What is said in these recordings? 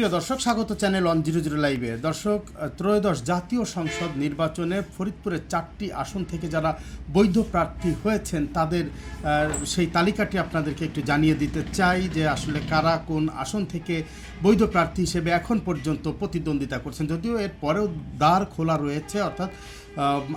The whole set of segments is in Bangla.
প্রিয় দর্শক, স্বাগত চ্যানেল ওয়ান জিরো জিরো লাইভে। দর্শক, ত্রয়োদশ জাতীয় সংসদ নির্বাচনে ফরিদপুরের চারটি আসন থেকে যারা বৈধ প্রার্থী হয়েছেন, তাদের সেই তালিকাটি আপনাদেরকে একটু জানিয়ে দিতে চাই যে আসলে কারা কোন আসন থেকে বৈধ প্রার্থী হিসেবে এখন পর্যন্ত প্রতিদ্বন্দ্বিতা করছেন। যদিও এর পরেও দ্বার খোলা রয়েছে, অর্থাৎ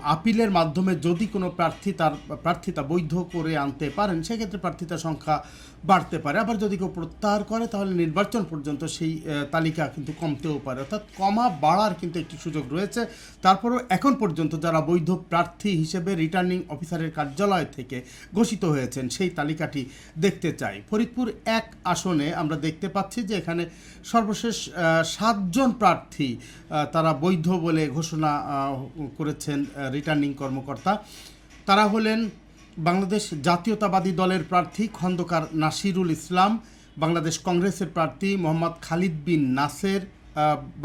আপিলের মাধ্যমে যদি কোনো প্রার্থী তার প্রার্থিতা বৈধ করে আনতে পারেন সেক্ষেত্রে প্রার্থিতার সংখ্যা বাড়তে পারে। আবার যদি কেউ প্রত্যাহার করে তাহলে নির্বাচন পর্যন্ত সেই তালিকা কিন্তু কমতেও পারে। অর্থাৎ কমা বাড়ার কিন্তু একটি সুযোগ রয়েছে। তারপরেও এখন পর্যন্ত যারা বৈধ প্রার্থী হিসেবে রিটার্নিং অফিসারের কার্যালয় থেকে ঘোষিত হয়েছেন সেই তালিকাটি দেখতে চাই। ফরিদপুর এক আসনে আমরা দেখতে পাচ্ছি যে এখানে সর্বশেষ সাতজন প্রার্থী তারা বৈধ বলে ঘোষণা আহ, করেছেন রিটার্নিং কর্মকর্তা। তারা হলেন বাংলাদেশ জাতীয়তাবাদী দলের প্রার্থী খন্দকার নাসিরুল ইসলাম, বাংলাদেশ কংগ্রেসের প্রার্থী মোহাম্মদ খালিদ বিন নাসের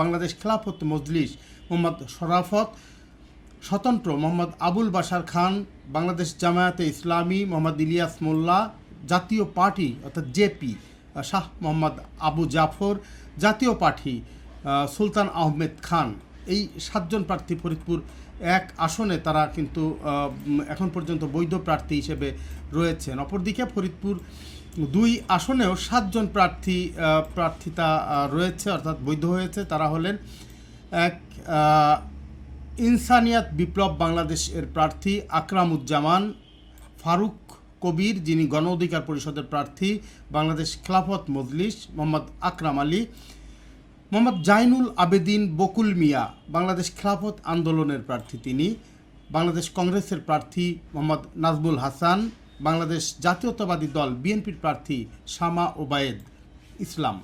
বাংলাদেশ খেলাফত মজলিস মোহাম্মদ শরাফত, স্বতন্ত্র মোহাম্মদ আবুল বাশার খান, বাংলাদেশ জামায়াতে ইসলামী মোহাম্মদ ইলিয়াস মোল্লা, জাতীয় পার্টি অর্থাৎ জেপি শাহ মোহাম্মদ আবু জাফর, জাতীয় পার্টি সুলতান আহমেদ খান। এই সাতজন প্রার্থী ফরিদপুর এক আসনে তারা কিন্তু এখন পর্যন্ত বৈধ প্রার্থী হিসেবে রয়েছেন। অপরদিকে ফরিদপুর দুই আসনেও সাতজন প্রার্থী প্রার্থিতা রয়েছে, অর্থাৎ বৈধ হয়েছে। তারা হলেন এক ইনসানিয়াত বিপ্লব বাংলাদেশ এর প্রার্থী আকরামুজ্জামান, ফারুক কবির, যিনি গণ অধিকার পরিষদের প্রার্থী, বাংলাদেশ খেলাফত মজলিস, মোহাম্মদ আকরাম আলী মোহাম্মদ জাইনুল আবেদিন বকুল মিয়া, বাংলাদেশ খেলাফত আন্দোলনের প্রার্থী তিনি, বাংলাদেশ কংগ্রেসের প্রার্থী মোহাম্মদ নাজমুল হাসান, বাংলাদেশ জাতীয়তাবাদী দল বিএনপির প্রার্থী শামা ওবায়েদ ইসলাম।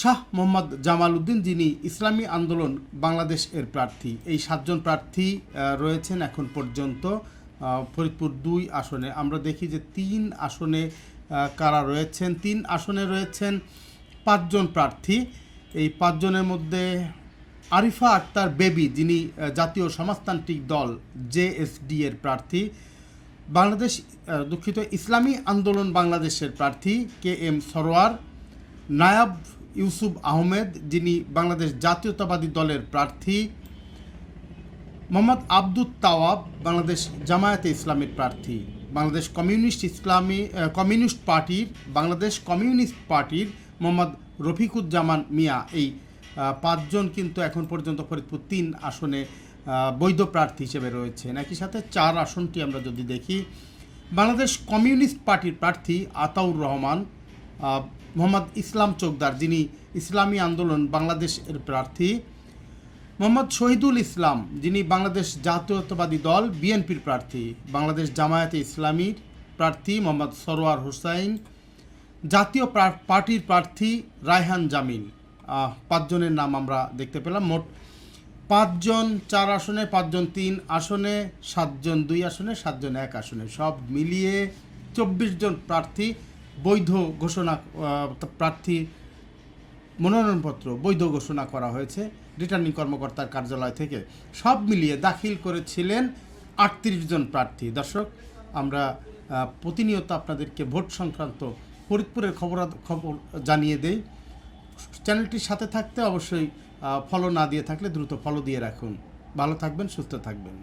শাহ মোহাম্মদ জামাল উদ্দিন যিনি ইসলামী আন্দোলন বাংলাদেশ এর প্রার্থী। এই সাতজন প্রার্থী রয়েছেন এখন পর্যন্ত ফরিদপুর দুই আসনে। আমরা দেখি যে তিন আসনে কারা রয়েছেন? তিন আসনে রয়েছেন পাঁচজন প্রার্থী। এই পাঁচজনের মধ্যে আরিফা আক্তার বেবি, যিনি জাতীয় সমাজতান্ত্রিক দল জেএসডি এর প্রার্থী, বাংলাদেশ দুঃখিত, ইসলামী আন্দোলন বাংলাদেশের প্রার্থী কে এম সরোয়ার, নায়াব ইউসুফ আহমেদ, যিনি বাংলাদেশ জাতীয়তাবাদী দলের প্রার্থী, মোহাম্মদ আব্দুত তাওয়াব, বাংলাদেশ জামায়াতে ইসলামের প্রার্থী, বাংলাদেশ কমিউনিস্ট ইসলামী কমিউনিস্ট পার্টির, বাংলাদেশ কমিউনিস্ট পার্টির মোহাম্মদ রফিকুজ্জামান মিয়া। এই পাঁচজন কিন্তু এখন পর্যন্ত ফরিদপুর তিন আসনে বৈধ প্রার্থী হিসেবে রয়েছেন। একই সাথে চার আসনটি আমরা যদি দেখি, বাংলাদেশ কমিউনিস্ট পার্টির প্রার্থী আতাউর রহমান মোহাম্মদ ইসলাম চোকদার, যিনি ইসলামী আন্দোলন বাংলাদেশের প্রার্থী, মোহাম্মদ শহীদুল ইসলাম, যিনি বাংলাদেশ জাতীয়তাবাদী দল বিএনপির প্রার্থী, বাংলাদেশ জামায়াতে ইসলামীর প্রার্থী মোহাম্মদ সরোয়ার হোসাইন জাতীয় পার্টির প্রার্থী রায়হান আহ, পাঁচজনের নাম আমরা দেখতে পেলাম। মোট পাঁচজন চার আসনে পাঁচজন তিন আসনে সাতজন দুই আসনে সাতজন এক আসনে। সব মিলিয়ে চব্বিশ জন প্রার্থী বৈধ ঘোষণা প্রার্থী মনোনয়নপত্র বৈধ ঘোষণা করা হয়েছে রিটার্নিং কর্মকর্তার কার্যালয় থেকে। সব মিলিয়ে দাখিল করেছিলেন আটত্রিশ জন প্রার্থী। দর্শক আমরা প্রতিনিয়ত আপনাদেরকে ভোট সংক্রান্ত ফরিদপুরের খবর খবর জানিয়ে দেই। চ্যানেলটির সাথে থাকতে অবশ্যই ফলো না দিয়ে থাকলে দ্রুত ফলো দিয়ে রাখুন। ভালো থাকবেন, সুস্থ থাকবেন।